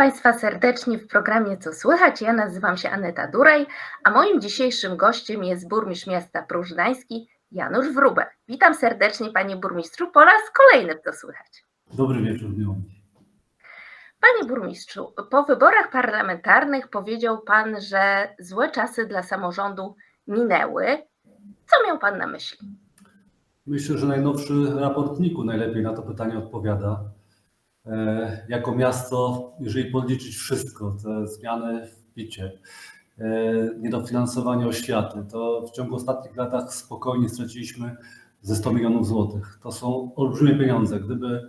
Witam Państwa serdecznie w programie Co Słychać. Ja nazywam się Aneta Duraj, a moim dzisiejszym gościem jest burmistrz miasta Próżnański Janusz Wróbel. Witam serdecznie Panie Burmistrzu po raz kolejny w Co Słychać. Dobry wieczór, miło. Panie Burmistrzu, po wyborach parlamentarnych powiedział Pan, że złe czasy dla samorządu minęły. Co miał Pan na myśli? Myślę, że najnowszy raport NIK-u najlepiej na to pytanie odpowiada. E, jako miasto, jeżeli podliczyć wszystko, te zmiany w picie, e, niedofinansowanie oświaty, to w ciągu ostatnich latach spokojnie straciliśmy ze 100 milionów złotych. To są olbrzymie pieniądze. Gdyby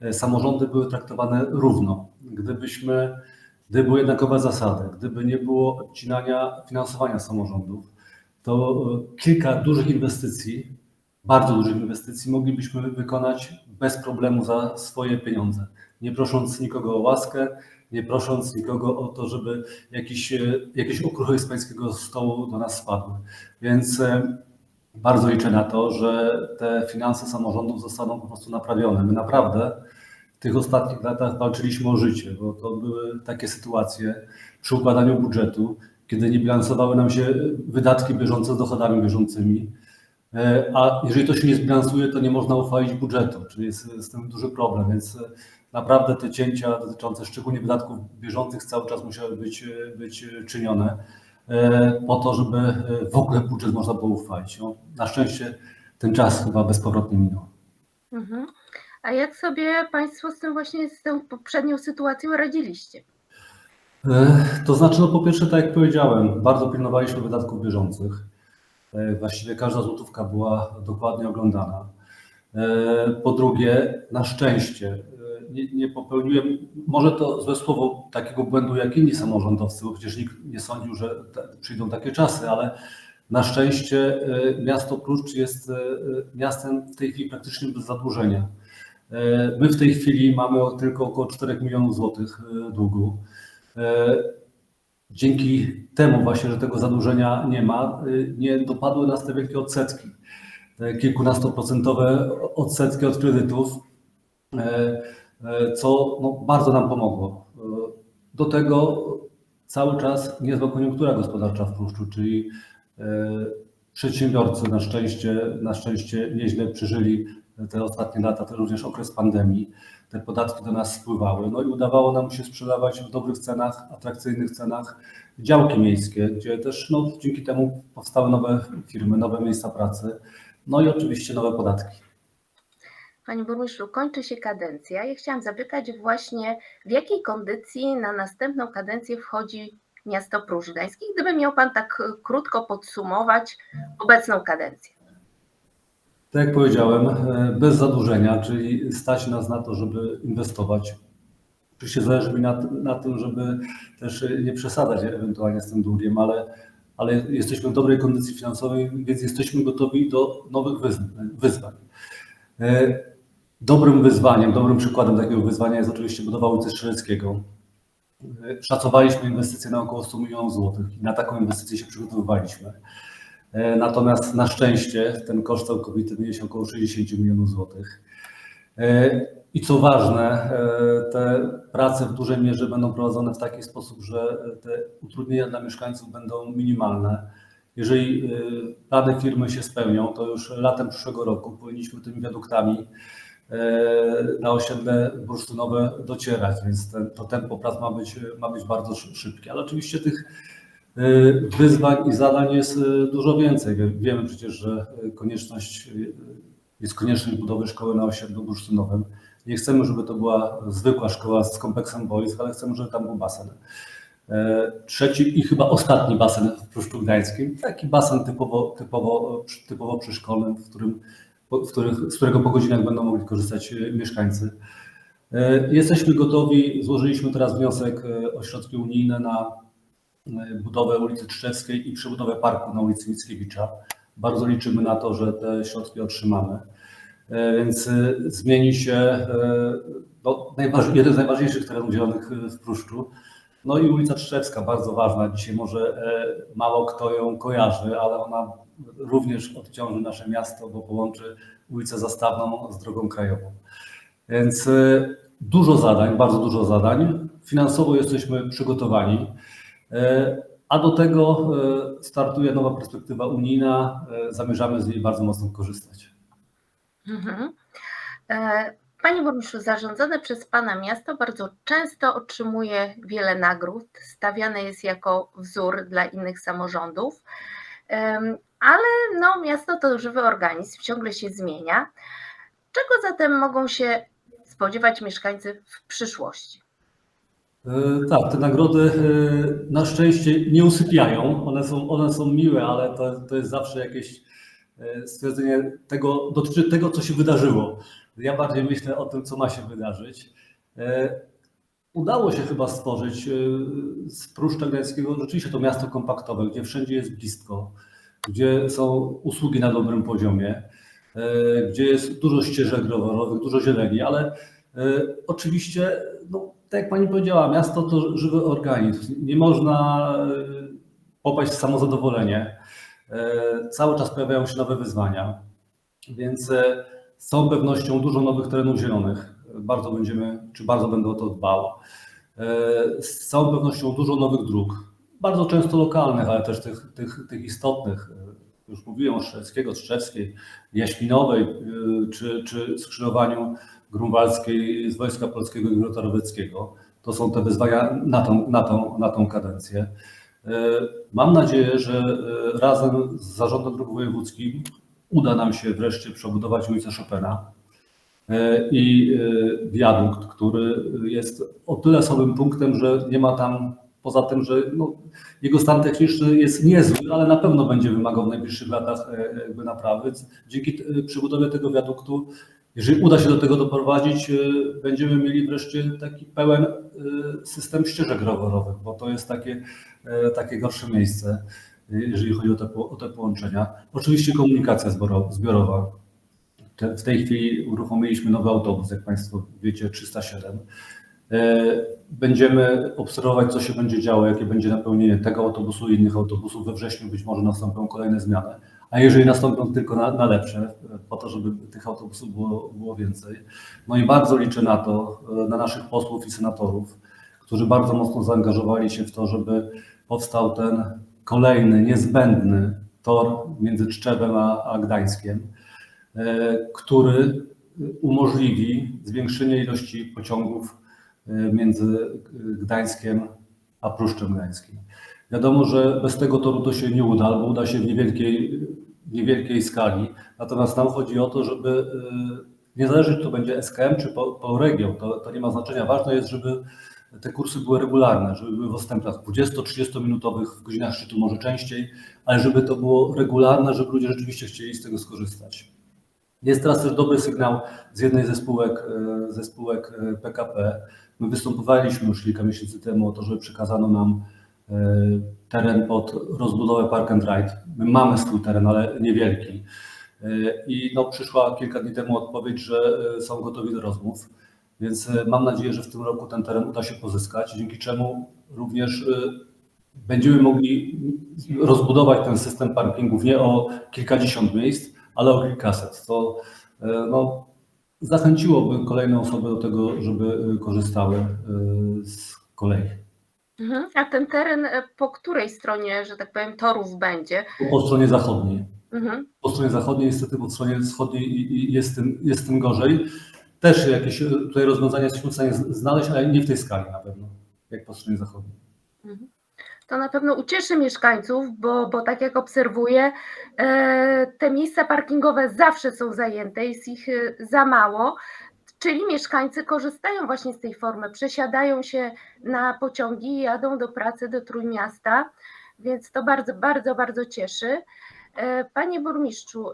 e, samorządy były traktowane równo, gdybyśmy, gdyby były jednakowe zasady, gdyby nie było odcinania finansowania samorządów, to kilka dużych inwestycji, bardzo dużych inwestycji moglibyśmy wykonać bez problemu za swoje pieniądze, nie prosząc nikogo o łaskę, nie prosząc nikogo o to, żeby jakieś, e, jakieś okruchy z pańskiego stołu do nas spadły. Więc e, bardzo liczę na to, że te finanse samorządów zostaną po prostu naprawione. My naprawdę w tych ostatnich latach walczyliśmy o życie, bo to były takie sytuacje przy układaniu budżetu, kiedy nie bilansowały nam się wydatki bieżące z dochodami bieżącymi. E, A jeżeli to się nie zbilansuje, to nie można uchwalić budżetu, czyli jest z tym duży problem, więc e, naprawdę te cięcia dotyczące szczególnie wydatków bieżących cały czas musiały być, e, być czynione po to, żeby w ogóle budżet można było uchwalić. No, na szczęście ten czas chyba bezpowrotnie minął. Mhm. A jak sobie Państwo z tym właśnie, z tą poprzednią sytuacją radziliście? To znaczy, no po pierwsze, tak jak powiedziałem, bardzo pilnowaliśmy wydatków bieżących. E, Właściwie każda złotówka była dokładnie oglądana. E, Po drugie, na szczęście e, nie, nie popełniłem, może to złe słowo, takiego błędu jak inni samorządowcy, bo przecież nikt nie sądził, że przyjdą takie czasy, ale na szczęście miasto Klucz jest miastem w tej chwili praktycznie bez zadłużenia. My w tej chwili mamy tylko około 4 milionów złotych długu. Dzięki temu właśnie, że tego zadłużenia nie ma, y, nie dopadły nas te wielkie odsetki, te kilkunastoprocentowe odsetki od kredytów, e, e, co no, bardzo nam pomogło. E, Do tego cały czas niezła koniunktura gospodarcza w Pruszczu, czyli przedsiębiorcy na szczęście, na szczęście nieźle przeżyli te ostatnie lata, to również okres pandemii te podatki do nas spływały. No i udawało nam się sprzedawać w dobrych cenach, atrakcyjnych cenach działki miejskie, gdzie też no, dzięki temu powstały nowe firmy, nowe miejsca pracy, no i oczywiście nowe podatki. Panie Burmistrzu, kończy się kadencja. Ja chciałam zapytać właśnie, w jakiej kondycji na następną kadencję wchodzi miasto Próżdański, gdyby miał Pan tak krótko podsumować obecną kadencję. Tak jak powiedziałem, e, bez zadłużenia, czyli stać nas na to, żeby inwestować. Oczywiście zależy mi na, na tym, żeby też nie przesadzać ewentualnie z tym długiem, ale, ale jesteśmy w dobrej kondycji finansowej, więc jesteśmy gotowi do nowych wyzwań. E, Dobrym wyzwaniem, dobrym przykładem takiego wyzwania jest oczywiście budowa ulicy Strzeleckiego. E, Szacowaliśmy inwestycje na około 100 milionów złotych i na taką inwestycję się przygotowywaliśmy. E, Natomiast na szczęście ten koszt całkowity wyniesie około 60 milionów złotych. E, I co ważne, e, te prace w dużej mierze będą prowadzone w taki sposób, że te utrudnienia dla mieszkańców będą minimalne. Jeżeli plany firmy się spełnią, to już latem przyszłego roku powinniśmy tymi wiaduktami na osiedle bursztynowe docierać, więc ten, to tempo prac ma być, ma być bardzo szy- szybkie. Ale oczywiście tych Wyzwań i zadań jest y, dużo więcej. Wie- Wiemy przecież, że y, konieczność, y, jest konieczność budowy szkoły na osiedlu bursztynowym. Nie chcemy, żeby to była zwykła szkoła z kompleksem boisk, ale chcemy, żeby tam był basen. Trzeci i chyba ostatni basen w Pruszczu Gdańskim. Taki basen typowo, typowo, typowo przyszkolny, w którym, w których, z którego po godzinach będą mogli korzystać y, mieszkańcy. Jesteśmy gotowi, złożyliśmy teraz wniosek o środki unijne na budowę ulicy Trzewskiej i przebudowę parku na ulicy Mickiewicza. Bardzo liczymy na to, że te środki otrzymamy. E, Więc e, zmieni się e, no, jeden z najważniejszych terenów zielonych e, w Pruszczu. No i ulica Trzewska, bardzo ważna. Dzisiaj może e, mało kto ją kojarzy, ale ona również odciąży nasze miasto, bo połączy ulicę Zastawną z drogą krajową. Więc e, dużo zadań, bardzo dużo zadań. Finansowo jesteśmy przygotowani, e, a do tego e, startuje nowa perspektywa unijna. E, Zamierzamy z niej bardzo mocno korzystać. Mhm. E, Panie burmistrzu, zarządzane przez Pana miasto bardzo często otrzymuje wiele nagród, stawiane jest jako wzór dla innych samorządów, ale no, miasto to żywy organizm, ciągle się zmienia. Czego zatem mogą się spodziewać mieszkańcy w przyszłości? E, Tak, te nagrody e, na szczęście nie usypiają. One są, one są miłe, ale to, to jest zawsze jakieś e, stwierdzenie tego, dotyczy tego, co się wydarzyło. Ja bardziej myślę o tym, co ma się wydarzyć. Udało się chyba stworzyć z Pruszcza Gdańskiego rzeczywiście to miasto kompaktowe, gdzie wszędzie jest blisko, gdzie są usługi na dobrym poziomie, gdzie jest dużo ścieżek rowerowych, dużo zieleni, ale oczywiście, no, tak jak Pani powiedziała, miasto to żywy organizm. Nie można e, popaść w samozadowolenie. E, Cały czas pojawiają się nowe wyzwania, więc e, z całą pewnością dużo nowych terenów zielonych. Bardzo będziemy, czy bardzo będę o to dbał. Z całą pewnością dużo nowych dróg, bardzo często lokalnych, ale też tych, tych, tych istotnych. Już mówiłem o Szczeckiego, Strzewskiej, Jaśminowej, czy, czy skrzyżowaniu grunwaldzkiej z Wojska Polskiego i Grota-Rowieckiego. To są te wyzwania na tą, na tą, na tą kadencję. E, Mam nadzieję, że e, razem z Zarządem Dróg Wojewódzkim uda nam się wreszcie przebudować ulicę Chopina e, i wiadukt, który jest o tyle słabym punktem, że nie ma tam, poza tym, że no, jego stan techniczny jest niezły, ale na pewno będzie wymagał w najbliższych latach jakby naprawy. Dzięki przebudowie tego wiaduktu, jeżeli uda się do tego doprowadzić, e, będziemy mieli wreszcie taki pełen e, system ścieżek rowerowych, bo to jest takie, e, takie gorsze miejsce, jeżeli chodzi o te, o te połączenia. Oczywiście komunikacja zbiorowa. W tej chwili uruchomiliśmy nowy autobus, jak Państwo wiecie, 307. E, Będziemy obserwować, co się będzie działo, jakie będzie napełnienie tego autobusu i innych autobusów. We wrześniu być może nastąpią kolejne zmiany, a jeżeli nastąpią tylko na, na lepsze, po to, żeby tych autobusów było, było więcej. No i bardzo liczę na to, na naszych posłów i senatorów, którzy bardzo mocno zaangażowali się w to, żeby powstał ten kolejny, niezbędny tor między Tczewem a, a Gdańskiem, e, który umożliwi zwiększenie ilości pociągów e, między Gdańskiem a Pruszczem Gdańskim. Wiadomo, że bez tego toru to się nie uda, albo uda się w niewielkiej, niewielkiej skali. Natomiast nam chodzi o to, żeby e, niezależnie czy to będzie SKM czy po, po region, to, to nie ma znaczenia. Ważne jest, żeby te kursy były regularne, żeby były w odstępach 20-30 minutowych, w godzinach szczytu może częściej, ale żeby to było regularne, żeby ludzie rzeczywiście chcieli z tego skorzystać. Jest teraz też dobry sygnał z jednej ze spółek, e, ze spółek PKP. My występowaliśmy już kilka miesięcy temu o to, żeby przekazano nam teren pod rozbudowę Park and Ride. My mamy swój teren, ale niewielki. E, I no, przyszła kilka dni temu odpowiedź, że e, są gotowi do rozmów. Więc e, mam nadzieję, że w tym roku ten teren uda się pozyskać, dzięki czemu również e, będziemy mogli rozbudować ten system parkingów nie o kilkadziesiąt miejsc, ale o kilkaset. To e, no, zachęciłoby kolejne osoby do tego, żeby e, korzystały e, z kolei. Mhm. A ten teren e, po której stronie, że tak powiem, torów będzie? Po stronie zachodniej. Mhm. Po stronie zachodniej, niestety po stronie wschodniej jest tym, jest tym gorzej. Też jakieś e, tutaj rozwiązania jesteśmy w stanie znaleźć, ale nie w tej skali na pewno, jak po stronie zachodniej. To na pewno ucieszy mieszkańców, bo, bo tak jak obserwuję, e, te miejsca parkingowe zawsze są zajęte, jest ich za mało, czyli mieszkańcy korzystają właśnie z tej formy, przesiadają się na pociągi i jadą do pracy do Trójmiasta, więc to bardzo, bardzo, bardzo cieszy. E, Panie burmistrzu,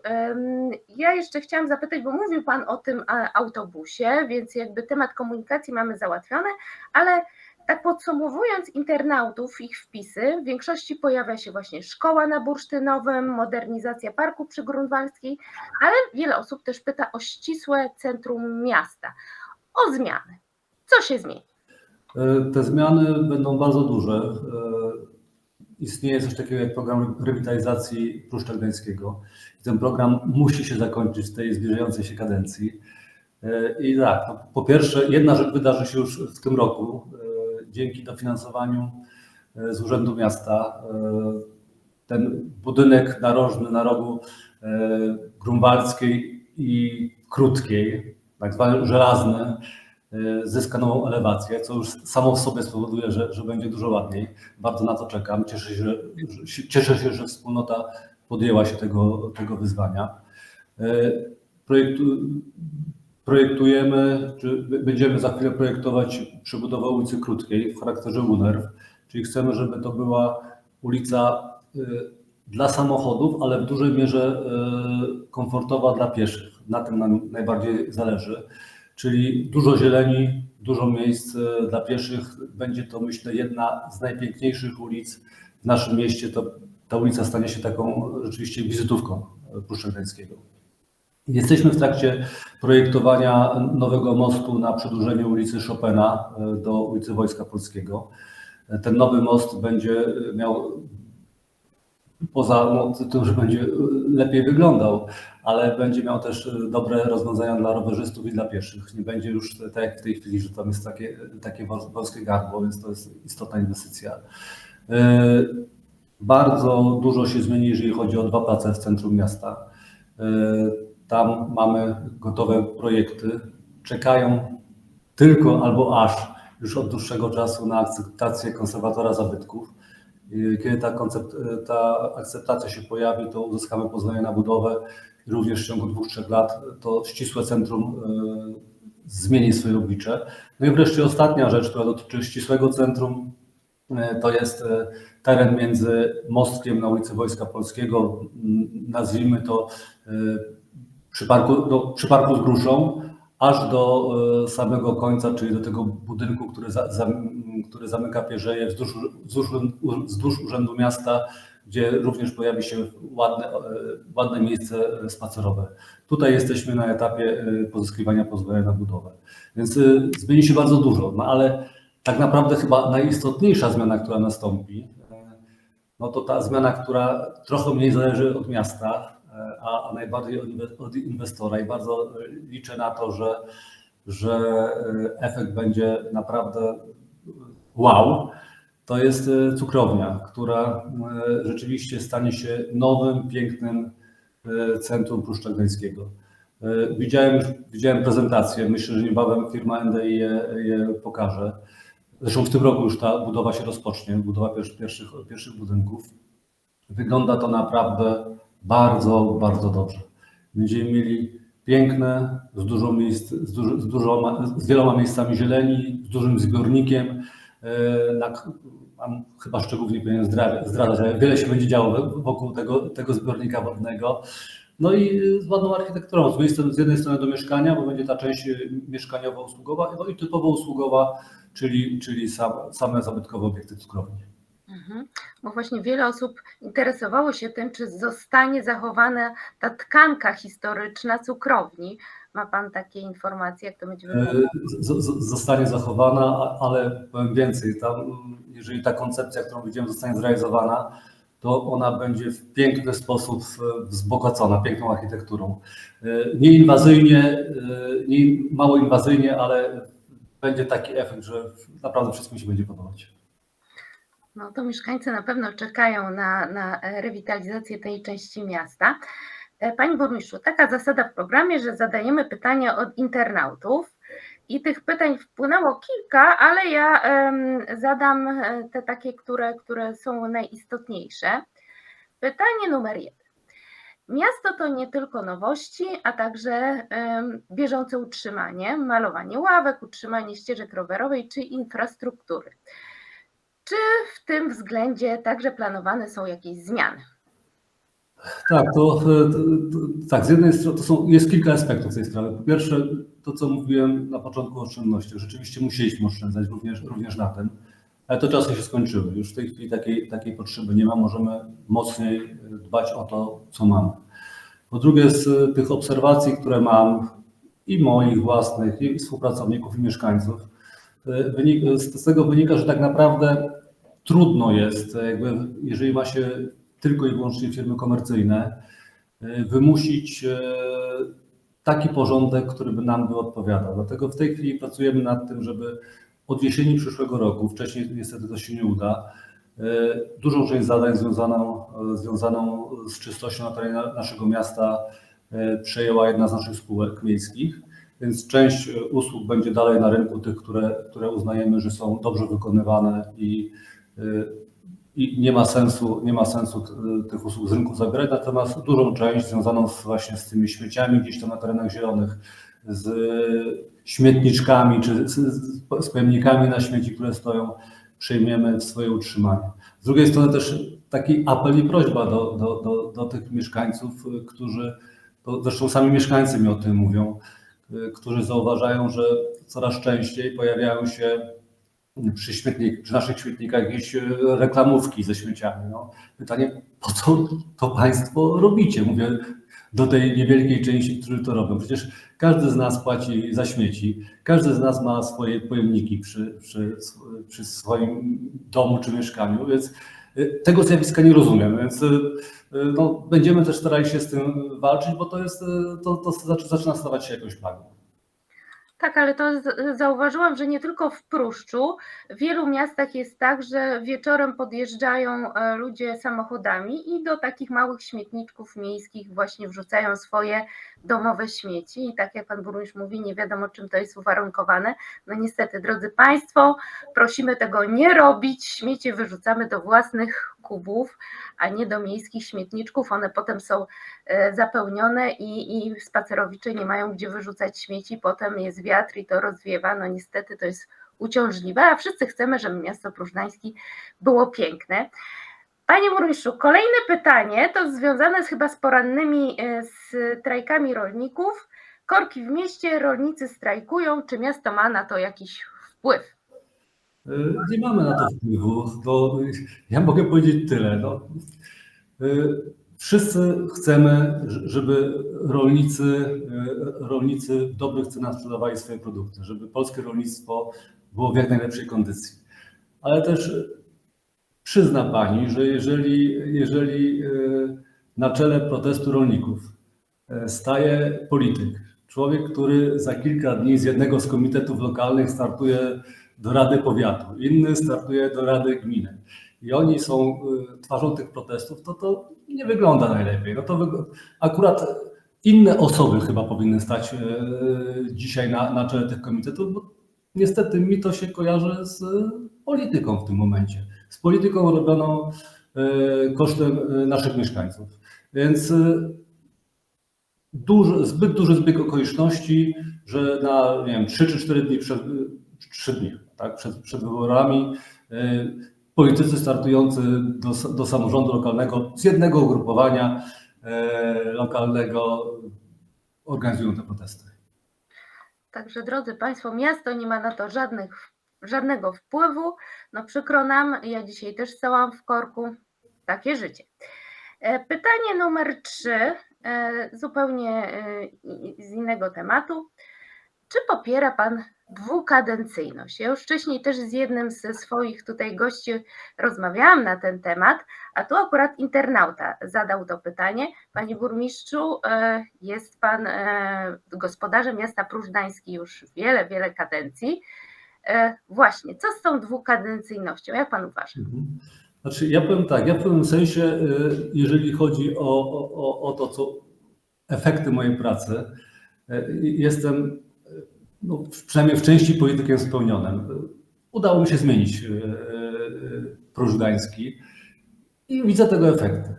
ja jeszcze chciałam zapytać, bo mówił Pan o tym autobusie, więc jakby temat komunikacji mamy załatwiony, ale tak podsumowując internautów, ich wpisy, w większości pojawia się właśnie szkoła na Bursztynowym, modernizacja parku przy Grunwaldzkiej, ale wiele osób też pyta o ścisłe centrum miasta, o zmiany. Co się zmieni? E, Te zmiany będą bardzo duże. E, Istnieje coś takiego jak program rewitalizacji Pruszcza Gdańskiego. Ten program musi się zakończyć w tej zbliżającej się kadencji. E, I tak, no, po pierwsze, jedna rzecz wydarzy się już w tym roku dzięki dofinansowaniu e, z Urzędu Miasta. E, Ten budynek narożny na rogu e, Grunwaldzkiej i Krótkiej, tak zwany żelazny, zyska nową elewację, co już samo w sobie spowoduje, że, że będzie dużo ładniej. Bardzo na to czekam. Cieszę się, że, cieszę się, że wspólnota podjęła się tego, tego wyzwania. Projektu, projektujemy, czy będziemy za chwilę projektować przebudowę ulicy Krótkiej w charakterze UNERW, czyli chcemy, żeby to była ulica y, dla samochodów, ale w dużej mierze y, komfortowa dla pieszych. Na tym nam najbardziej zależy. Czyli dużo zieleni, dużo miejsc y, dla pieszych. Będzie to, myślę, jedna z najpiękniejszych ulic w naszym mieście. To, ta ulica stanie się taką rzeczywiście wizytówką Puszczy Gdańskiego. Jesteśmy w trakcie projektowania nowego mostu na przedłużenie ulicy Chopina y, do ulicy Wojska Polskiego. Ten nowy most będzie miał poza no, tym, że będzie lepiej wyglądał, ale będzie miał też dobre rozwiązania dla rowerzystów i dla pieszych. Nie będzie już tak jak w tej chwili, że tam jest takie, takie wąs- wąskie gardło, więc to jest istotna inwestycja. Bardzo dużo się zmieni, jeżeli chodzi o dwa place w centrum miasta. Tam mamy gotowe projekty. Czekają tylko albo aż już od dłuższego czasu na akceptację konserwatora zabytków. Kiedy ta, koncept, ta akceptacja się pojawi, to uzyskamy pozwolenie na budowę również w ciągu dwóch, trzech lat to ścisłe centrum e, zmieni swoje oblicze. No i wreszcie ostatnia rzecz, która dotyczy ścisłego centrum, e, to jest e, teren między mostkiem na ulicy Wojska Polskiego, nazwijmy to przy parku, do, przy parku z gruszą, aż do e, samego końca, czyli do tego budynku, który, za, za, który zamyka Pierzeje wzdłuż, wzdłuż, wzdłuż Urzędu Miasta, gdzie również pojawi się ładne, e, ładne miejsce spacerowe. Tutaj jesteśmy na etapie e, pozyskiwania pozwolenia na budowę. Więc e, zmieni się bardzo dużo, no ale tak naprawdę chyba najistotniejsza zmiana, która nastąpi, e, no to ta zmiana, która trochę mniej zależy od miasta, e, a, a najbardziej od inwe- od inwestora i bardzo e, liczę na to, że, że e, efekt będzie naprawdę wow. To jest e, cukrownia, która rzeczywiście stanie się nowym, pięknym centrum Puszcza Gdańskiego. Widziałem, widziałem prezentację, myślę, że niebawem firma NDI je, je pokaże. Zresztą w tym roku już ta budowa się rozpocznie, budowa pierwszych, pierwszych budynków. Wygląda to naprawdę bardzo, bardzo dobrze. Będziemy mieli piękne, z dużo miejsc, z, dużo, z, dużo, z wieloma miejscami zieleni, z dużym zbiornikiem. e, Na, mam chyba szczegółów nie powinien zdra- zdradzać, ale wiele się będzie działo wokół tego, tego zbiornika wodnego. No i z ładną architekturą. Z, miejscem, z jednej strony do mieszkania, bo będzie ta część e, mieszkaniowo-usługowa, no i typowo usługowa, czyli, czyli sam, same zabytkowe obiekty cukrowni. Mhm. Bo właśnie wiele osób interesowało się tym, czy zostanie zachowana ta tkanka historyczna cukrowni. Ma Pan takie informacje, jak to będzie wyglądało? z, z, zostanie zachowana, ale powiem więcej, tam, jeżeli ta koncepcja, którą widziałem, zostanie zrealizowana, to ona będzie w piękny sposób e, wzbogacona, piękną architekturą. E, Nie inwazyjnie, e, nie, mało inwazyjnie, ale będzie taki efekt, że naprawdę wszystko mi się będzie podobać. No to mieszkańcy na pewno czekają na, na e, rewitalizację tej części miasta. E, Panie burmistrzu, taka zasada w programie, że zadajemy pytania od internautów i tych pytań wpłynęło kilka, ale ja zadam e, te takie, które, które są najistotniejsze. Pytanie numer jeden. Miasto to nie tylko nowości, a także bieżące utrzymanie, malowanie ławek, utrzymanie ścieżek rowerowej czy infrastruktury. Czy w tym względzie także planowane są jakieś zmiany? Tak, to, to, to tak, z jednej strony to są, jest kilka aspektów tej sprawy. Po pierwsze, to co mówiłem na początku o oszczędnościach. Rzeczywiście musieliśmy oszczędzać również, również na tym, ale to czasy się skończyły. Już w tej chwili takiej, takiej potrzeby nie ma. Możemy mocniej dbać o to, co mamy. Po drugie, z tych obserwacji, które mam i moich własnych, i współpracowników, i mieszkańców, z tego wynika, że tak naprawdę trudno jest, jakby, jeżeli ma się tylko i wyłącznie firmy komercyjne, y, wymusić e, taki porządek, który by nam by odpowiadał. Dlatego w tej chwili pracujemy nad tym, żeby od jesieni przyszłego roku, wcześniej niestety to się nie uda, e, dużą część zadań związaną, e, związaną z czystością na terenie naszego miasta e, przejęła jedna z naszych spółek miejskich, więc część e, usług będzie dalej na rynku, tych, które, które uznajemy, że są dobrze wykonywane i, e, i nie ma sensu, nie ma sensu t- tych usług z rynku zabierać, natomiast dużą część związaną z, właśnie z tymi śmieciami gdzieś tam na terenach zielonych, z śmietniczkami czy z, z, pojemnikami na śmieci, które stoją, przejmiemy w swoje utrzymanie. Z drugiej strony też taki apel i prośba do, do, do, do tych mieszkańców, y, którzy, zresztą sami mieszkańcy mi o tym mówią, y, którzy zauważają, że coraz częściej pojawiają się przy, śmietnik, przy naszych śmietnikach jakieś y, reklamówki ze śmieciami. No. Pytanie, po co to Państwo robicie? Mówię do tej niewielkiej części, którzy to robią. Przecież każdy z nas płaci za śmieci, każdy z nas ma swoje pojemniki przy, przy, przy swoim domu czy mieszkaniu, więc y, tego zjawiska nie rozumiem, więc y, no, będziemy też starali się z tym walczyć, bo to jest, to, to zaczy- zaczyna stawać się jakąś plagą. Tak, ale to zauważyłam, że nie tylko w Pruszczu. W wielu miastach jest tak, że wieczorem podjeżdżają e, ludzie samochodami i do takich małych śmietniczków miejskich właśnie wrzucają swoje domowe śmieci. I tak jak pan burmistrz mówi, nie wiadomo czym to jest uwarunkowane. No niestety, drodzy państwo, prosimy tego nie robić. Śmieci wyrzucamy do własnych kubów, a nie do miejskich śmietniczków. One potem są e, zapełnione i, i spacerowicze nie mają gdzie wyrzucać śmieci, potem jest wiatr i to rozwiewa. No niestety to jest uciążliwe, a wszyscy chcemy, żeby miasto Próżnański było piękne. Panie burmistrzu, kolejne pytanie to związane chyba z porannymi e, strajkami rolników. Korki w mieście, rolnicy strajkują. Czy miasto ma na to jakiś wpływ? Y, Nie mamy na to wpływu. No, ja mogę powiedzieć tyle. No, y, wszyscy chcemy, żeby rolnicy, y, rolnicy w dobrych cenach sprzedawali swoje produkty, żeby polskie rolnictwo było w jak najlepszej kondycji. Ale też przyzna Pani, że jeżeli, jeżeli y, na czele protestu rolników y, staje polityk, człowiek, który za kilka dni z jednego z komitetów lokalnych startuje do Rady Powiatu, inny startuje do Rady Gminy i oni są y, twarzą tych protestów, to to nie wygląda najlepiej. No to akurat inne osoby chyba powinny stać y, dzisiaj na, na czele tych komitetów, bo niestety mi to się kojarzy z polityką w tym momencie. Z polityką robioną y, kosztem y, naszych mieszkańców. Więc y, duży, zbyt duży zbieg okoliczności, że na nie wiem, 3 czy 4 dni przed, 3 dni, tak, przed, przed wyborami y, politycy startujący do, do samorządu lokalnego z jednego ugrupowania y, lokalnego organizują te protesty. Także drodzy Państwo, miasto nie ma na to żadnych, żadnego wpływu. No przykro nam, ja dzisiaj też stałam w korku. Takie życie. E, Pytanie numer trzy, e, zupełnie e, z innego tematu. Czy popiera Pan dwukadencyjność? Ja już wcześniej też z jednym ze swoich tutaj gości rozmawiałam na ten temat, a tu akurat internauta zadał to pytanie. Panie burmistrzu, e, jest Pan e, gospodarzem miasta Próżdański już wiele, wiele kadencji. E, Właśnie, co z tą dwukadencyjnością? Jak Pan uważa? Mhm. Znaczy, ja powiem tak, ja w pewnym sensie, jeżeli chodzi o, o, o- to, co efekty mojej pracy, jestem no, przynajmniej w części politykiem spełnionym. Udało mi się zmienić y, y, Próżdański i widzę tego efekty.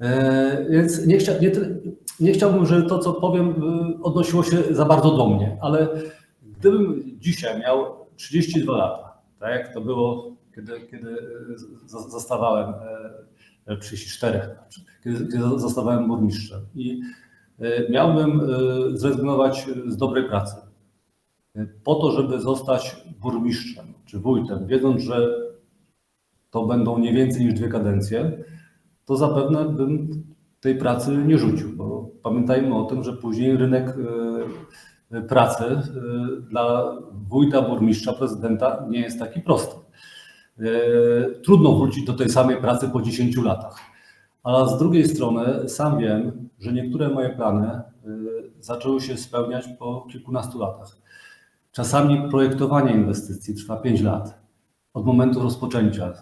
E, Więc nie, chcia, nie, nie chciałbym, żeby to, co powiem, odnosiło się za bardzo do mnie, ale gdybym dzisiaj miał 32 lata, tak jak to było, kiedy, kiedy zostawałem, e, 34, znaczy, kiedy, kiedy zostawałem burmistrzem i miałbym zrezygnować z dobrej pracy po to, żeby zostać burmistrzem czy wójtem, wiedząc, że to będą nie więcej niż dwie kadencje, to zapewne bym tej pracy nie rzucił, bo pamiętajmy o tym, że później rynek e, pracy e, dla wójta, burmistrza, prezydenta nie jest taki prosty. E, Trudno wrócić do tej samej pracy po 10 latach. A z drugiej strony sam wiem, że niektóre moje plany zaczęły się spełniać po kilkunastu latach. Czasami projektowanie inwestycji trwa 5 lat od momentu rozpoczęcia, y,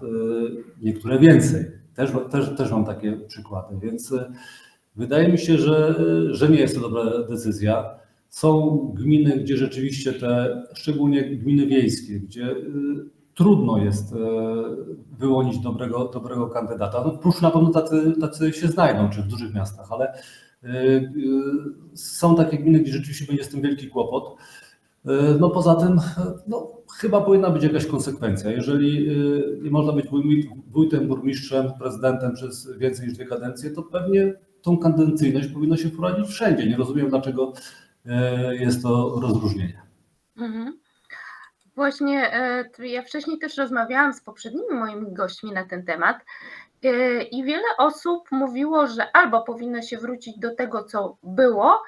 niektóre więcej. Też, też, też mam takie przykłady, więc y, wydaje mi się, że, że nie jest to dobra decyzja. Są gminy, gdzie rzeczywiście te, szczególnie gminy wiejskie, gdzie y, trudno jest y, wyłonić dobrego, dobrego kandydata. No, prócz na pewno tacy, tacy się znajdą, czy w dużych miastach, ale y, y, są takie gminy, gdzie rzeczywiście będzie z tym wielki kłopot. Y, No poza tym, no, chyba powinna być jakaś konsekwencja. Jeżeli y, nie można być wójt- wójtem, burmistrzem, prezydentem przez więcej niż dwie kadencje, to pewnie tą kadencyjność powinno się wprowadzić wszędzie. Nie rozumiem, dlaczego jest to rozróżnienie. Mhm. Właśnie e, ja wcześniej też rozmawiałam z poprzednimi moimi gośćmi na ten temat e, i wiele osób mówiło, że albo powinno się wrócić do tego, co było,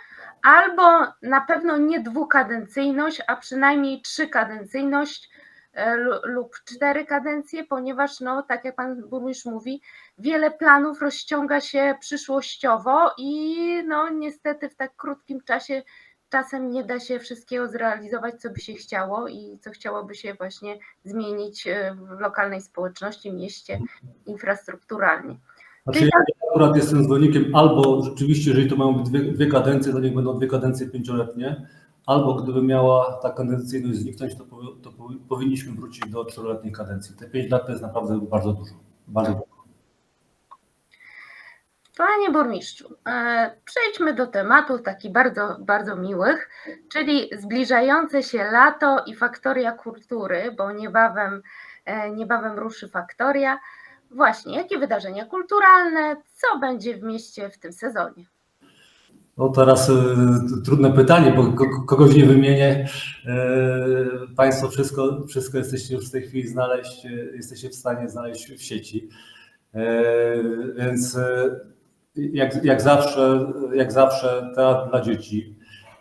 albo na pewno nie dwukadencyjność, a przynajmniej trzykadencyjność e, lu- lub cztery kadencje, ponieważ no, tak jak pan burmistrz mówi, wiele planów rozciąga się przyszłościowo i no niestety w tak krótkim czasie czasem nie da się wszystkiego zrealizować, co by się chciało i co chciałoby się właśnie zmienić e, w lokalnej społeczności, mieście, infrastrukturalnie. Znaczy, ja akurat jestem zwolennikiem albo rzeczywiście, jeżeli to mają być dwie, dwie kadencje, to niech będą dwie kadencje pięcioletnie, albo gdyby miała ta kadencyjność zniknąć, to, to powi- powinniśmy wrócić do czteroletniej kadencji. Te pięć lat to jest naprawdę bardzo dużo. Bardzo dużo. Panie burmistrzu, e, przejdźmy do tematów takich bardzo, bardzo miłych, czyli zbliżające się lato i faktoria kultury, bo niebawem, e, niebawem ruszy faktoria. Właśnie, jakie wydarzenia kulturalne, co będzie w mieście w tym sezonie? No teraz y, trudne pytanie, bo ko- kogoś nie wymienię. Y, Państwo wszystko, wszystko jesteście już w tej chwili znaleźć, y, jesteście w stanie znaleźć w sieci. Y, Więc jak, jak, zawsze, jak zawsze teatr dla dzieci,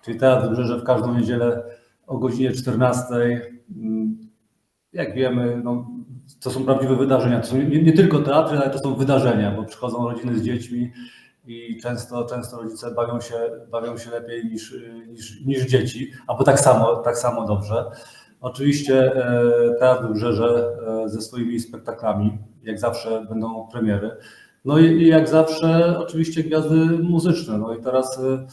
czyli teatr Wybrzeże w każdą niedzielę o godzinie 14. Mm, Jak wiemy, no, to są prawdziwe wydarzenia. To są nie, nie tylko teatry, ale to są wydarzenia, bo przychodzą rodziny z dziećmi i często, często rodzice bawią się, bawią się lepiej niż, niż, niż dzieci, albo tak samo, tak samo dobrze. Oczywiście e, Teatr Wybrzeże e, ze swoimi spektaklami, jak zawsze będą premiery. No i, jak zawsze oczywiście gwiazdy muzyczne. No i teraz e,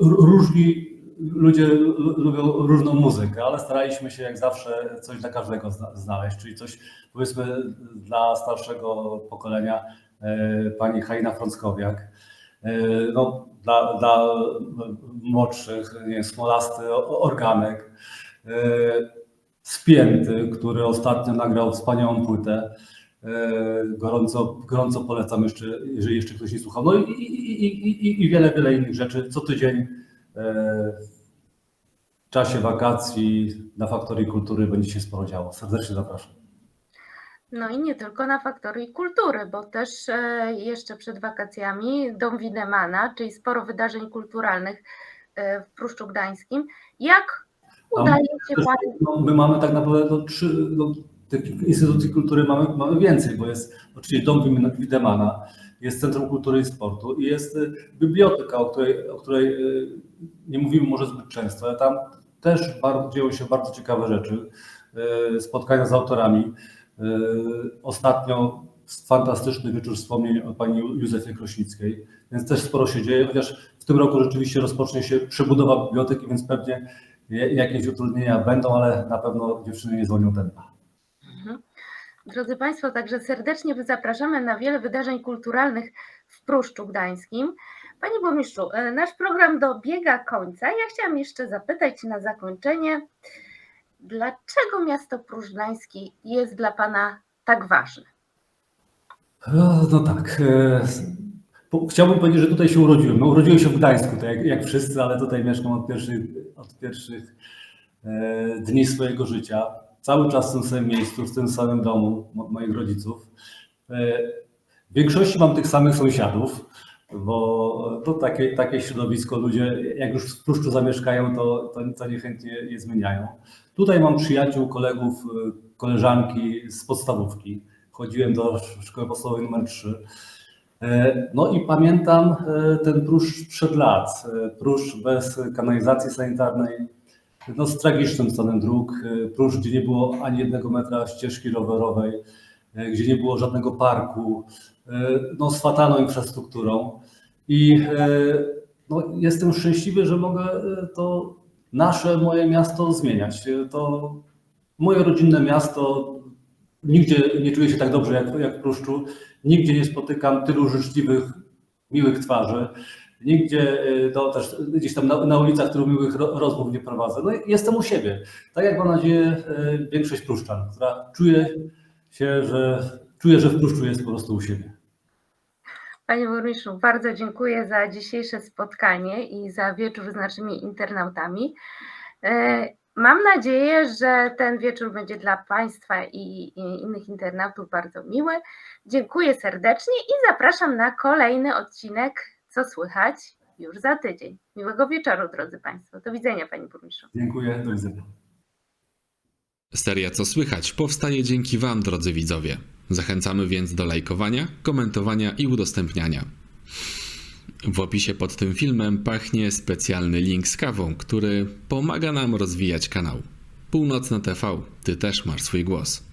różni ludzie lu- lubią różną muzykę, ale staraliśmy się jak zawsze coś dla każdego zna- znaleźć, czyli coś powiedzmy dla starszego pokolenia e, pani Halina Frąckowiak. E, No, dla, dla młodszych, nie wiem, Smolasty Organek, e, Spięty, który ostatnio nagrał wspaniałą płytę. Gorąco, gorąco polecam jeszcze, jeżeli jeszcze ktoś nie słuchał. No i, i, i, i, wiele, wiele innych rzeczy. Co tydzień w czasie wakacji na Faktorii Kultury będzie się sporo działo. Serdecznie zapraszam. No i nie tylko na Faktorii Kultury, bo też e, jeszcze przed wakacjami Dom Widemana, czyli sporo wydarzeń kulturalnych e, w Pruszczu Gdańskim. Jak udaje się Też, no, my mamy tak naprawdę no, trzy, no, tych instytucji kultury mamy, mamy więcej, bo jest oczywiście Dom Widemana, jest Centrum Kultury i Sportu i jest y, biblioteka, o której, o której y, nie mówimy może zbyt często, ale tam też bardzo, dzieją się bardzo ciekawe rzeczy, y, spotkania z autorami. Ostatnio fantastyczny wieczór wspomnień o pani Józefie Krośnickiej, więc też sporo się dzieje, chociaż w tym roku rzeczywiście rozpocznie się przebudowa biblioteki, więc pewnie jakieś utrudnienia będą, ale na pewno dziewczyny nie zwolnią tempa. Drodzy Państwo, także serdecznie zapraszamy na wiele wydarzeń kulturalnych w Pruszczu Gdańskim. Panie Burmistrzu, e, nasz program dobiega końca. Ja chciałam jeszcze zapytać na zakończenie, dlaczego miasto Pruszcz Gdański jest dla Pana tak ważne? No, no tak. e, Chciałbym powiedzieć, że tutaj się urodziłem. No, urodziłem się w Gdańsku, tak jak, jak wszyscy, ale tutaj mieszkam od pierwszych, od pierwszych e, dni swojego życia. Cały czas w tym samym miejscu, w tym samym domu mo- moich rodziców. E, W większości mam tych samych sąsiadów, bo to takie, takie środowisko, ludzie jak już w Pruszczu zamieszkają, to, to, to niechętnie je zmieniają. Tutaj mam przyjaciół, kolegów, e, koleżanki z podstawówki. Chodziłem do szkoły podstawowej numer 3. E, No i pamiętam ten pruszcz przed lat, pruszcz bez kanalizacji sanitarnej, no z tragicznym stanem dróg, e, pruszcz, gdzie nie było ani jednego metra ścieżki rowerowej, e, gdzie nie było żadnego parku, e, no z fatalną infrastrukturą. I no, jestem szczęśliwy, że mogę to nasze, moje miasto zmieniać. To moje rodzinne miasto, nigdzie nie czuję się tak dobrze jak, jak w Pruszczu, nigdzie nie spotykam tylu życzliwych, miłych twarzy, nigdzie no, też gdzieś tam na, na ulicach miłych ro, rozmów nie prowadzę. No jestem u siebie, tak jak mam nadzieję e, większość Pruszczan, która czuje się, że czuje, że w Pruszczu jest po prostu u siebie. Panie burmistrzu, bardzo dziękuję za dzisiejsze spotkanie i za wieczór z naszymi internautami. E, Mam nadzieję, że ten wieczór będzie dla Państwa i innych internautów bardzo miły. Dziękuję serdecznie i zapraszam na kolejny odcinek Co słychać już za tydzień. Miłego wieczoru, drodzy Państwo. Do widzenia, Panie Burmistrzu. Dziękuję, do widzenia. Seria Co Słychać powstaje dzięki Wam, drodzy widzowie. Zachęcamy więc do lajkowania, komentowania i udostępniania. W opisie pod tym filmem pachnie specjalny link z kawą, który pomaga nam rozwijać kanał. Północna TV, Ty też masz swój głos.